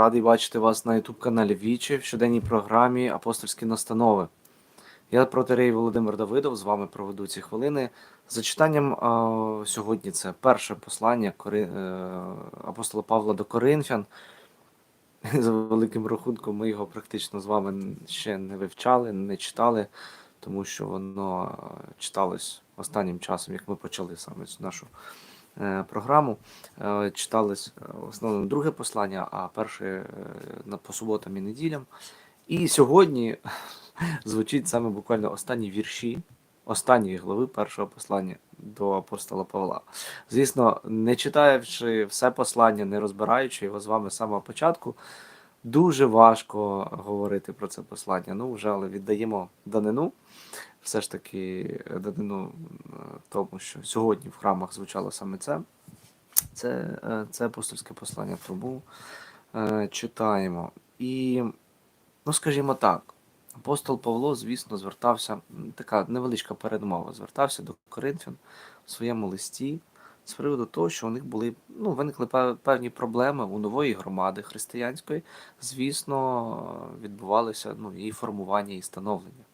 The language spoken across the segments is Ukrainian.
Радий бачити вас на youtube каналі Вічі в щоденній програмі Апостольські настанови. Я протерей Володимир Давидов, з вами проведу ці хвилини. За читанням сьогодні це перше послання Кори... е, апостола Павла до Коринфян. За великим рахунком, ми його практично з вами ще не вивчали, не читали, тому що воно читалось останнім часом, як ми почали саме нашу програму. Е, Читалось е, в основному друге послання, а перше е, по суботам і неділям. І сьогодні звучить саме буквально останні вірші останньої глави першого послання до апостола Павла. Звісно, не читаючи все послання, не розбираючи його з вами з самого початку, дуже важко говорити про це послання. Ну, вже але віддаємо данину. Все ж таки, данину е, тому, що сьогодні в храмах звучало саме це. Це, е, це апостольське послання, тому е, читаємо. І, ну, скажімо так, апостол Павло, звісно, звертався, така невеличка передмова, звертався до Коринфян в своєму листі з приводу того, що у них були, ну, виникли певні проблеми у нової громади християнської. Звісно, відбувалося ну, і формування, і становлення.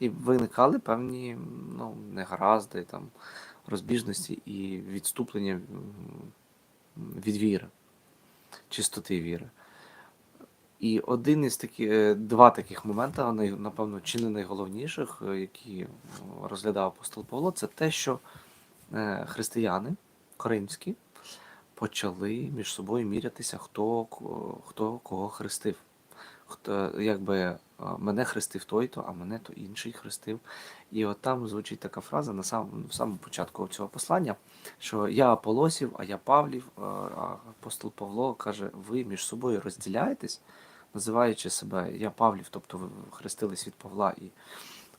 І виникали певні ну, негаразди, там, розбіжності і відступлення від віри, чистоти віри. І один із таких, е, два таких моменти, напевно, чи не найголовніших, е, які розглядав апостол Павло, це те, що християни коринські почали між собою мірятися, хто, хто кого хрестив. Хто, якби е, мене хрестив той-то, а мене то інший хрестив. І от там звучить така фраза на сам, в самому початку цього послання, що я Аполосів, а я Павлів, е, а апостол Павло каже, ви між собою розділяєтесь, називаючи себе я Павлів, тобто ви хрестились від Павла і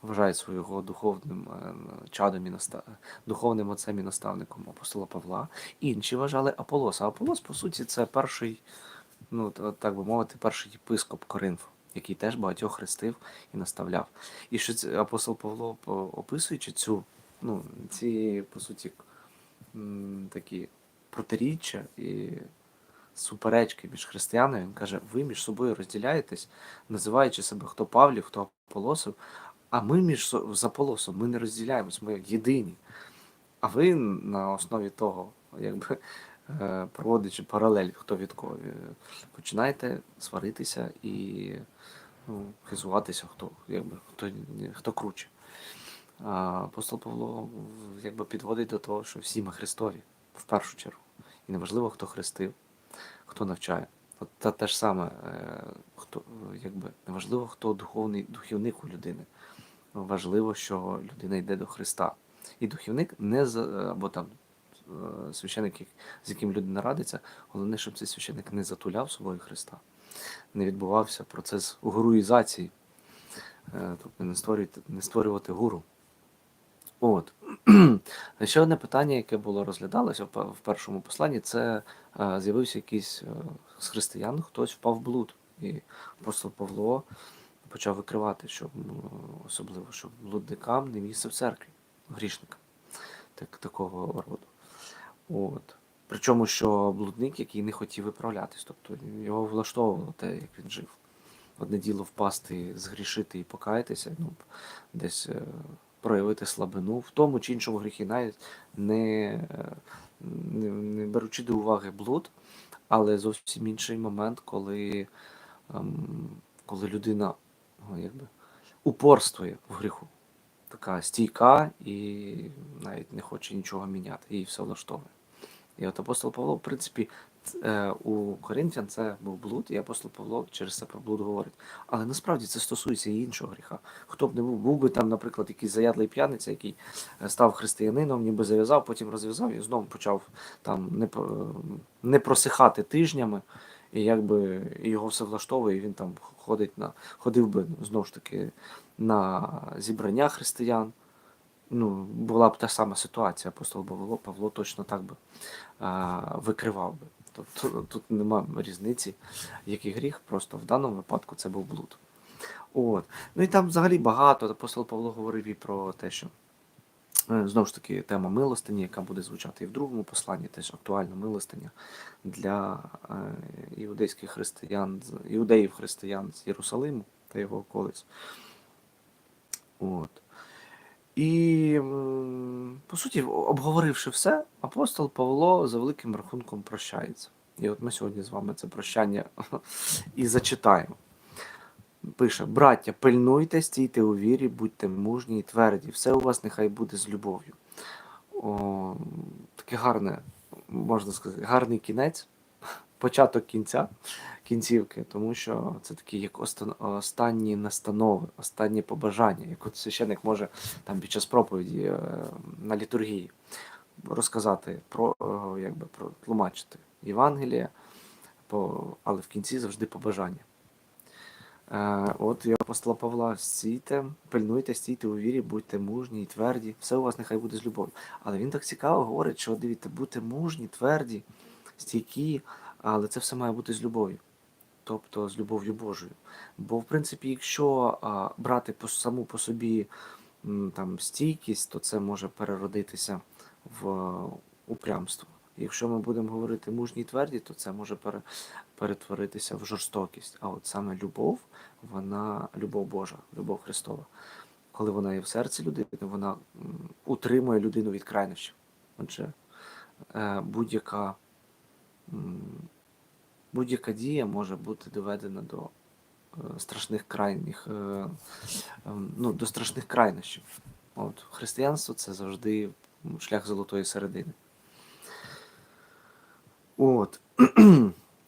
вважають свого духовним е, чадом і наста... духовним отцем і наставником апостола Павла. Інші вважали Аполоса. Аполос, по суті, це перший, ну так би мовити, перший єпископ Коринфу, який теж багатьох хрестив і наставляв. І що це апостол Павло, описуючи цю, ну, ці, по суті, такі протиріччя і суперечки між християнами, він каже, ви між собою розділяєтесь, називаючи себе хто Павлів, хто Аполосов, а ми між со- з Аполосом ми не розділяємось, ми єдині. А ви на основі того, якби е, проводячи паралель, хто від кого, е, починаєте сваритися і ну, хизуватися, хто, якби, хто, хто круче. А апостол Павло якби підводить до того, що всі ми Христові в першу чергу. І неважливо, хто хрестив, хто навчає. От та те ж саме, е, хто, якби, неважливо, хто духовний духівник у людини. Важливо, що людина йде до Христа. І духівник не або там е, священик, з яким людина радиться, головне, щоб цей священик не затуляв собою Христа, не відбувався процес гуруїзації, е, тобто не створювати, не створювати гуру. От. Ще одне питання, яке було розглядалося в першому посланні, це е, з'явився якийсь з християн, хтось впав в блуд. І апостол Павло почав викривати, що ну, особливо, що блудникам не місце в церкві, грішникам так, такого роду. От. Причому, що блудник, який не хотів виправлятись, тобто його влаштовувало те, як він жив. Одне діло впасти, згрішити і покаятися, ну, десь е, проявити слабину в тому чи іншому гріхі, навіть не, е, не, не беручи до уваги блуд, але зовсім інший момент, коли, ем, коли людина якби, упорствує в гріху. Така стійка і навіть не хоче нічого міняти, їй все влаштовує. І от апостол Павло, в принципі, е, у Коринфян це був блуд, і апостол Павло через це про блуд говорить. Але насправді це стосується і іншого гріха. Хто б не був, був би там, наприклад, якийсь заядлий п'яниця, який став християнином, ніби зав'язав, потім розв'язав і знову почав там не, не просихати тижнями, і якби його все влаштовує, він там ходить на ходив би знову ж таки на зібрання християн. Ну, була б та сама ситуація, апостол Павло, Павло точно так би а, викривав би. Тобто тут нема різниці, який гріх, просто в даному випадку це був блуд. От. Ну і там взагалі багато. Апостол Павло говорив і про те, що Знову ж таки, тема милостині, яка буде звучати і в другому посланні, теж актуальна милостиня для е, іудейських християн, іудеїв християн з Єрусалиму та його околиць. От. І, по суті, обговоривши все, апостол Павло за великим рахунком прощається. І от ми сьогодні з вами це прощання і зачитаємо. Пише: Браття, пильнуйте, стійте у вірі, будьте мужні і тверді. Все у вас нехай буде з любов'ю. О, таке гарне, можна сказати, гарний кінець, початок кінця, кінцівки, тому що це такі як остан- останні настанови, останні побажання, як от священник може там під час проповіді е, на літургії розказати про е, якби про тлумачити Євангеліє, по, але в кінці завжди побажання. От і апостола Павла стійте, пильнуйте, стійте у вірі, будьте мужні і тверді. Все у вас нехай буде з любов'ю. Але він так цікаво говорить, що дивіться, будьте мужні, тверді, стійкі, але це все має бути з любов'ю. Тобто з любов'ю Божою. Бо, в принципі, якщо брати саму по собі там стійкість, то це може переродитися в е, упрямство. Якщо ми будемо говорити мужні і тверді, то це може перетворитися в жорстокість. А от саме любов, вона любов Божа, любов Христова. Коли вона є в серці людини, вона утримує людину від крайнощів. Отже, е, будь-яка будь-яка дія може бути доведена до е, страшних крайніх, е, ем, ну, до страшних крайнощів. От, християнство це завжди шлях золотої середини. От.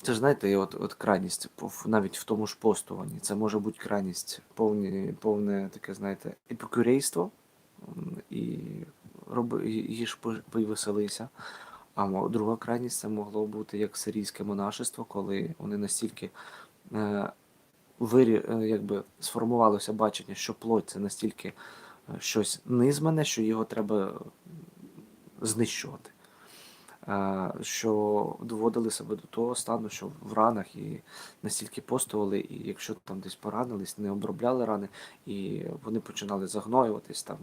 Це ж знаєте, от, от крайність навіть в тому ж постуванні. Це може бути крайність повні, повне таке, знаєте, епікурейство і роби, їж пи- веселися. А друга крайність це могло бути як сирійське монашество, коли вони настільки е, вирі, е, якби сформувалося бачення, що плоть це настільки е, щось низменне, що його треба знищувати. Е, Що доводили себе до того стану, що в ранах і настільки постували, і якщо там десь поранились, не обробляли рани, і вони починали загноюватись там,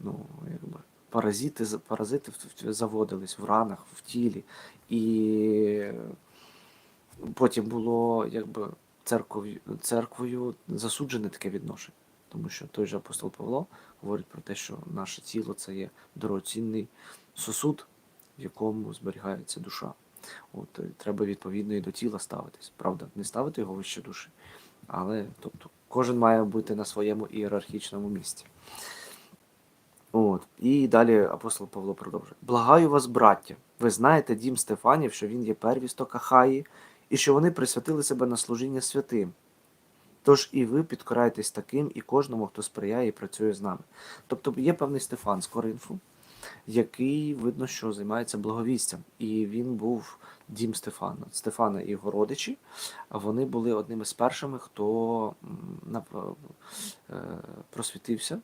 ну, якби паразити, паразити заводились в ранах, в тілі. І потім було якби церков'ю, церквою засуджене таке відношення. Тому що той же апостол Павло говорить про те, що наше тіло це є дорогоцінний сосуд, в якому зберігається душа. От е, треба відповідно і до тіла ставитись. Правда, не ставити його вище душі, але тобто кожен має бути на своєму ієрархічному місці. От. І далі апостол Павло продовжує. Благаю вас, браття, ви знаєте дім Стефанів, що він є первісток Ахаї, і що вони присвятили себе на служіння святим. Тож і ви підкорайтесь таким і кожному, хто сприяє і працює з нами. Тобто є певний Стефан з Коринфу, який видно, що займається благовістям. І він був дім Стефана. Стефана і його родичі, вони були одними з першими, хто е, просвітився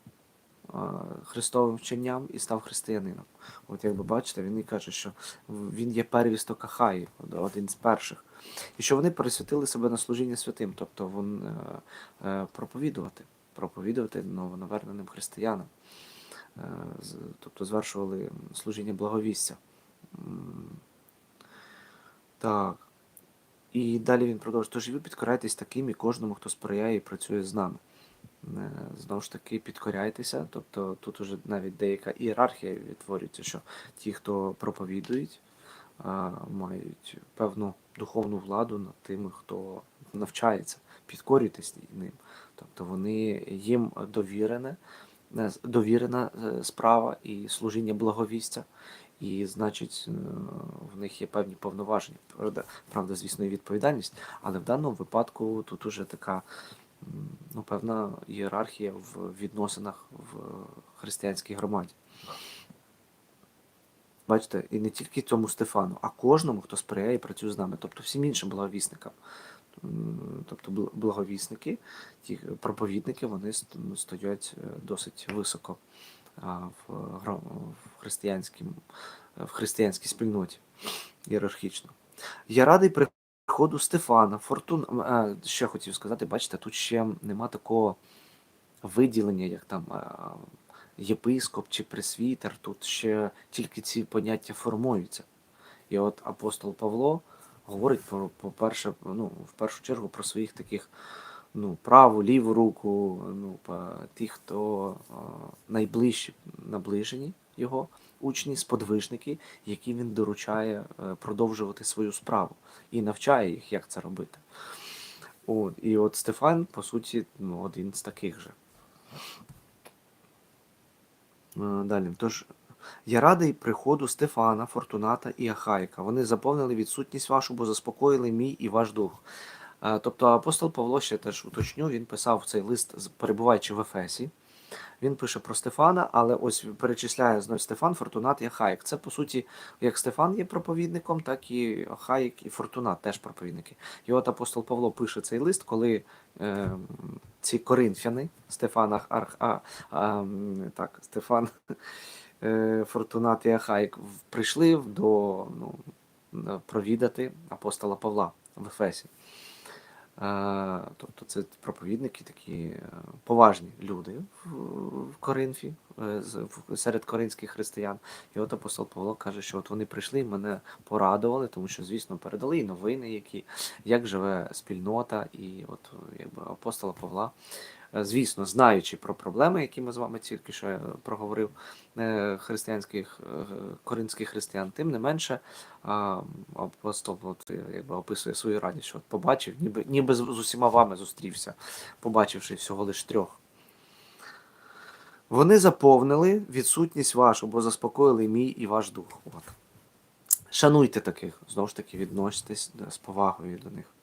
е, Христовим вченням і став християнином. От як ви бачите, він і каже, що він є первісток Ахаї, один з перших. І що вони пересвятили себе на служіння святим, тобто вон, е, проповідувати, проповідувати новонаверненим християнам. Е, тобто звершували служіння благовістя. Так. І далі він продовжує. Тож ви підкоряйтесь таким і кожному, хто сприяє і працює з нами. Е, Знову ж таки, підкоряйтеся. Тобто тут уже навіть деяка ієрархія відтворюється, що ті, хто проповідують, мають певну духовну владу над тими, хто навчається, підкорюйтесь ним. Тобто вони їм довірене, е, довірена е, справа і служіння благовістя. І, значить, е, в них є певні повноваження. Правда, правда, звісно, і відповідальність, але в даному випадку тут уже така ну, певна ієрархія в відносинах в християнській громаді. Бачите, і не тільки цьому Стефану, а кожному, хто сприяє і працює з нами, тобто всім іншим благовісникам. Тобто благовісники, ті проповідники, вони стоять е, досить високо в, гро- в, християнській спільноті ієрархічно. Я радий приходу Стефана, Фортун. е, Ще хотів сказати, бачите, тут ще нема такого виділення, як там е, єпископ чи пресвітер, тут ще тільки ці поняття формуються. І от апостол Павло говорить про, по-перше, ну, в першу чергу про своїх таких ну, праву, ліву руку, ну, тих, хто найближчі, наближені його учні, сподвижники, які він доручає е, продовжувати свою справу і навчає їх, як це робити. От, і от Стефан, по суті, ну, один з таких же. Е, Далі. Тож, я радий приходу Стефана, Фортуната і Ахайка. Вони заповнили відсутність вашу, бо заспокоїли мій і ваш дух. Е, Тобто апостол Павло ще теж уточню, він писав цей лист, перебуваючи в Ефесі. Він пише про Стефана, але ось перечисляє знову Стефан, Фортунат і Ахаїк. Це по суті, як Стефан є проповідником, так і Ахаїк і Фортунат теж проповідники. І от апостол Павло пише цей лист, коли е, ці коринфяни, Стефан Ах- Арх, а, а, так, Стефан Фортунат і Ахаїк в- прийшли до ну, провідати апостола Павла в Ефесі. Е, Тобто це проповідники такі е, поважні люди в, Коринфі, е, серед коринських християн. І от апостол Павло каже, що от вони прийшли мене порадували, тому що, звісно, передали і новини, які, як живе спільнота, і от якби апостола Павла. Е, Звісно, знаючи про проблеми, які ми з вами тільки що е, проговорив, е, християнських коринських християн, тим не менше, апостол от, якби описує свою радість, що от побачив, ніби, ніби з усіма вами зустрівся, побачивши всього лиш трьох. Вони заповнили відсутність вашу, бо заспокоїли мій і ваш дух. От. Шануйте таких, знову ж таки, відноситесь з повагою до них.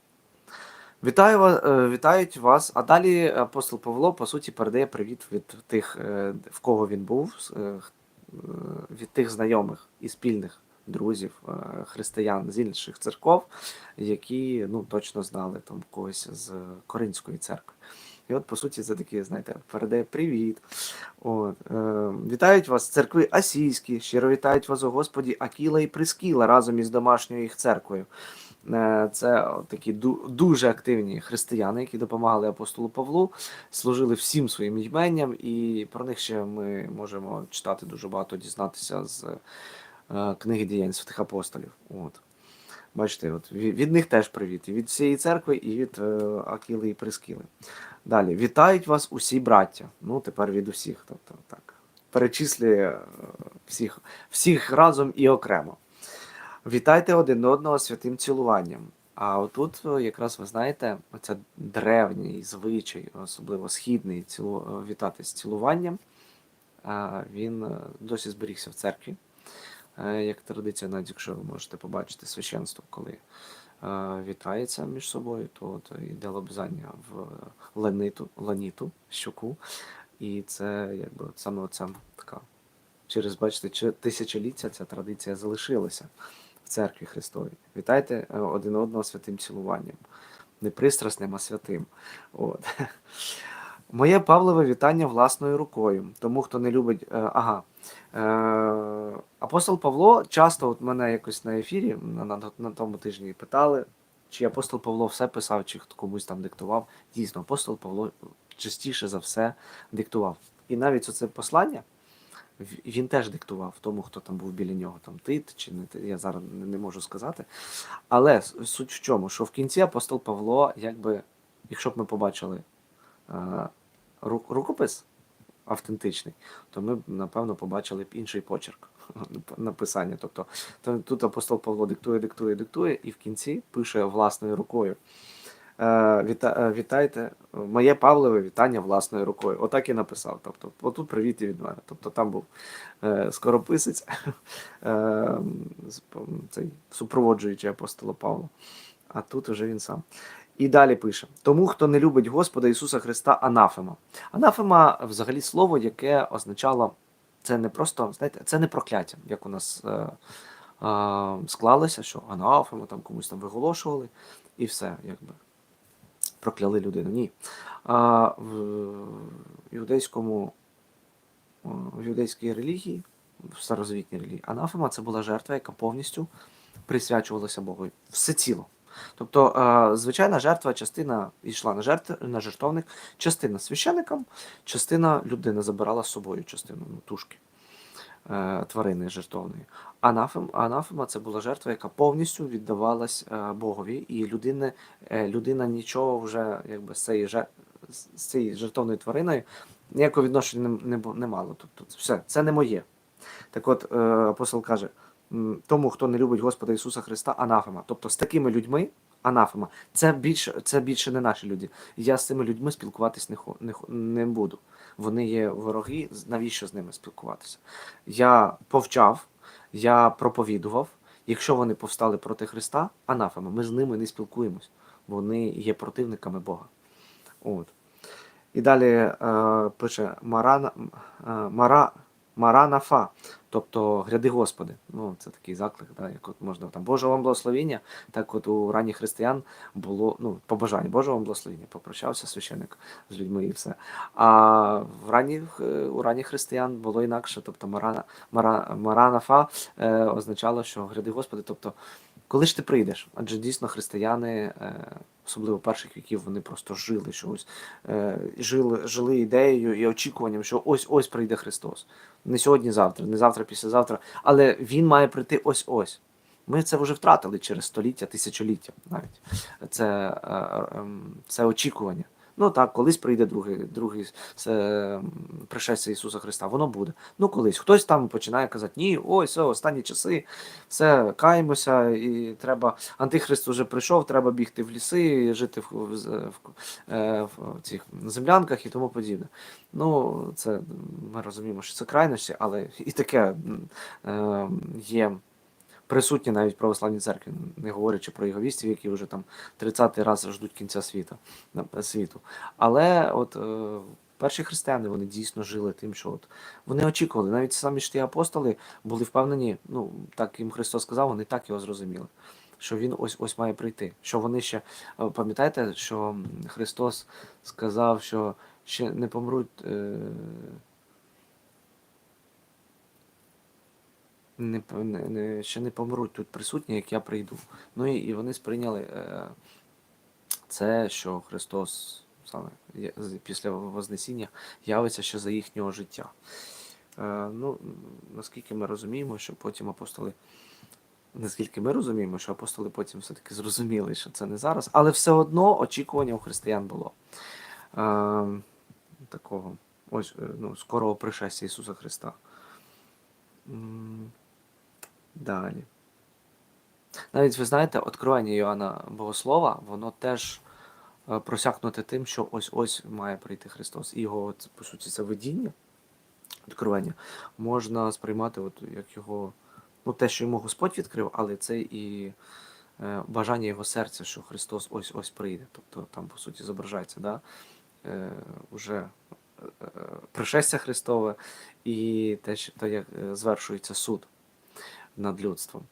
Вітаю вас, вітають вас. А далі апостол Павло, по суті, передає привіт від тих, е, в кого він був, е, е, від тих знайомих і спільних друзів е, християн з інших церков, які ну, точно знали там когось з Коринської церкви. І от, по суті, це такі, знаєте, передає привіт. От, е, вітають вас церкви Асійські, щиро вітають вас у Господі Акіла і Прискіла разом із домашньою їх церквою. Е, Це такі дуже активні християни, які допомагали апостолу Павлу, служили всім своїм іменням, і про них ще ми можемо читати дуже багато, дізнатися з е, книги діянь святих апостолів. От. Бачите, от від них теж привіт. І від всієї церкви, і від е, Акіли і Прискіли. Далі. Вітають вас усі браття. Ну, тепер від усіх. Тобто, так. Перечислює е, всіх, всіх разом і окремо. Вітайте один одного святим цілуванням. А отут, е, якраз ви знаєте, оця древній звичай, особливо східний, цілу, е, вітати з цілуванням, він е, досі зберігся в церкві. Як традиція, навіть якщо ви можете побачити священство, коли вітається між собою, то от йде лобзання в ланиту, ланіту, щоку. І це якби саме оця така через, бачите, чи- тисячоліття ця традиція залишилася церкві Христовій. Вітайте е, один одного святим цілуванням. Не пристрасним, а святим. От. Моє Павлове вітання власною рукою. Тому хто не любить. е, Ага. Е, апостол Павло часто от мене якось на ефірі на, на, на тому тижні питали, чи апостол Павло все писав, чи комусь там диктував. Дійсно, апостол Павло частіше за все диктував. І навіть оце послання він теж диктував тому, хто там був біля нього, там Тит чи не Тит, я зараз не, можу сказати. Але суть в чому, що в кінці апостол Павло, якби, якщо б ми побачили е, ру- рукопис автентичний, то ми б, напевно, побачили б інший почерк написання. Тобто то- тут апостол Павло диктує, диктує, диктує, і в кінці пише власною рукою. Е, віта, е, вітайте, моє Павлове вітання власною рукою. Отак і написав. Тобто, отут привіт і від мене. Тобто там був е, скорописець, е, цей супроводжуючий апостола Павла. А тут уже він сам. І далі пише: тому, хто не любить Господа Ісуса Христа, анафема. Анафема взагалі слово, яке означало, це не просто, знаєте, це не прокляття, як у нас е, е, склалося, що анафема там комусь там виголошували, і все, якби прокляли людину. Ні. А в іудейському, е, в іудейській релігії, в старозвітній релігії, анафема це була жертва, яка повністю присвячувалася Богу. Всеціло. Тобто, е, звичайна жертва, частина йшла на жертв, на жертовник, частина священникам, частина людина забирала з собою частину ну, тушки тварини жертовної. Анафем, анафема це була жертва, яка повністю віддавалась е, Богові, і людина, е, людина нічого вже якби з цієї, з цією жертовною твариною ніякого відношення не, не, не мало. Тобто, все, це не моє. Так от, е, апостол каже: тому, хто не любить Господа Ісуса Христа, анафема. Тобто з такими людьми, анафема, це більше, це більше не наші люди. Я з цими людьми спілкуватись не, не, не буду. Вони є вороги, навіщо з ними спілкуватися? Я повчав, я проповідував. Якщо вони повстали проти Христа, анафема, ми з ними не спілкуємось, вони є противниками Бога. От. І далі е, пише Марана, е, Мара, Маранафа, тобто гряди Господи. Ну, це такий заклик, да, як от можна там Божого вам благословіння, так от у ранніх християн було ну, побажання Божого вам благословіння, попрощався священик з людьми і все. А в ранніх, е, у ранніх християн було інакше, тобто Марана, Мара, Маранафа е, означало, що гряди Господи, тобто коли ж ти прийдеш? Адже дійсно християни, е, особливо перших віків, вони просто жили чогось, е, жили, жили ідеєю і очікуванням, що ось ось прийде Христос. Не сьогодні, завтра, не завтра, післязавтра, але Він має прийти ось ось. Ми це вже втратили через століття, тисячоліття навіть. Це, е, ем, це очікування. Ну так, колись прийде другий, це, пришестя Ісуса Христа, воно буде. Ну колись. Хтось там починає казати, ні, ось, все, останні часи, все, каємося, і треба. Антихрист уже прийшов, треба бігти в ліси, жити в, в, в, е, в цих землянках і тому подібне. Ну, це ми розуміємо, що це крайності, але і таке е, є присутнє навіть в православній церкві, не говорячи про йоговістів, які вже там 30-й раз ждуть кінця світу, світу. Але от е, перші християни вони дійсно жили тим, що от вони очікували. Навіть самі ж ті апостоли були впевнені, ну так їм Христос сказав, вони так його зрозуміли. Що він ось ось має прийти. Що вони ще е, пам'ятаєте, що Христос сказав, що ще не помруть. Е, не, не, ще не помруть тут присутні, як я прийду. Ну і, і вони сприйняли е, це, що Христос саме після Вознесіння явиться ще за їхнього життя. Е, ну, наскільки ми розуміємо, що потім апостоли. Наскільки ми розуміємо, що апостоли потім все-таки зрозуміли, що це не зараз, але все одно очікування у християн було е, такого ось е, ну, скорого пришестя Ісуса Христа. Далі. Навіть ви знаєте, откровення Йоанна Богослова, воно теж е, просякнуте тим, що ось-ось має прийти Христос. І його, по суті, це видіння, откровення, можна сприймати от, як його, ну, те, що йому Господь відкрив, але це і е, бажання його серця, що Христос ось-ось прийде. Тобто там, по суті, зображається, да? е, уже е, пришестя Христове і те, що, те, як звершується суд над людством.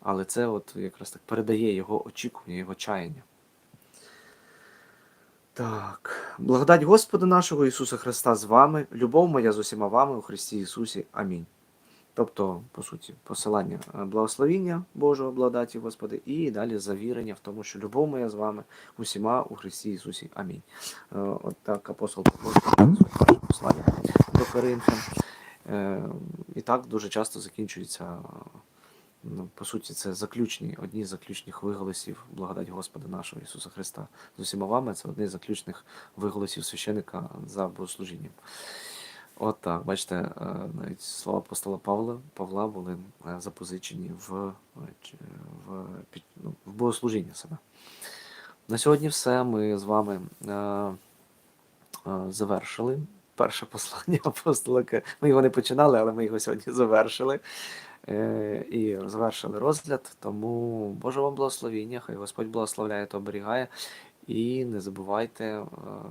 Але це от якраз так передає його очікування, його чаяння. Так. Благодать Господа нашого Ісуса Христа з вами, любов моя з усіма вами у Христі Ісусі. Амінь. Тобто, по суті, посилання е, благословіння Божого, благодаті Господи, і далі завірення в тому, що любов моя з вами усіма у Христі Ісусі. Амінь. Е, От так апостол Павло послання до Коринфян. Е, І так дуже часто закінчується, ну, по суті, це заключні, одні з заключних виголосів благодать Господа нашого Ісуса Христа з усіма вами. Це одне з заключних виголосів священика за богослужінням. От так, бачите, е, навіть слова апостола Павла, Павла були е, запозичені в, в, ну, в богослужіння себе. На сьогодні все. Ми з вами завершили перше послання апостола. Ми його не починали, але ми його сьогодні завершили. Е, і завершили розгляд. Тому Боже вам благословіння, хай Господь благословляє та оберігає. І не забувайте е,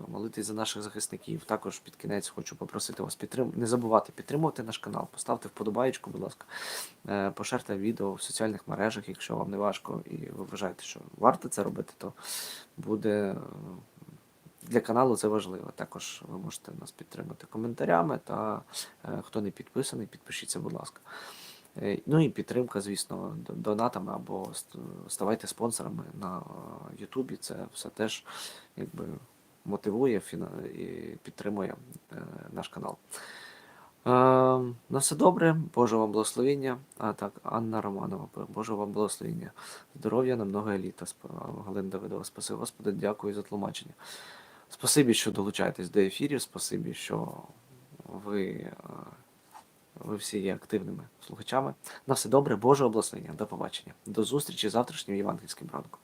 молитись за наших захисників. Також під кінець хочу попросити вас підтрим... не забувати підтримувати наш канал, поставте вподобаєчку, будь ласка, Е, поширте відео в соціальних мережах, якщо вам не важко, і ви вважаєте, що варто це робити, то буде для каналу це важливо. Також ви можете нас підтримати коментарями. Та е, хто не підписаний, підпишіться, будь ласка. Е, Ну і підтримка, звісно, донатами або ставайте спонсорами на е, Ютубі. Це все теж якби мотивує і підтримує наш канал. На все добре, Боже вам благословення. А так, Анна Романова, Боже вам благословення. Здоров'я на много літа. Сп- Галина Давидова, спаси Господи, дякую за тлумачення. Спасибі, що долучаєтесь до ефірів, спасибі, що ви, е, ви всі є активними слухачами. На все добре, Боже обласнення. До побачення. До зустрічі завтрашнім євангельським ранком.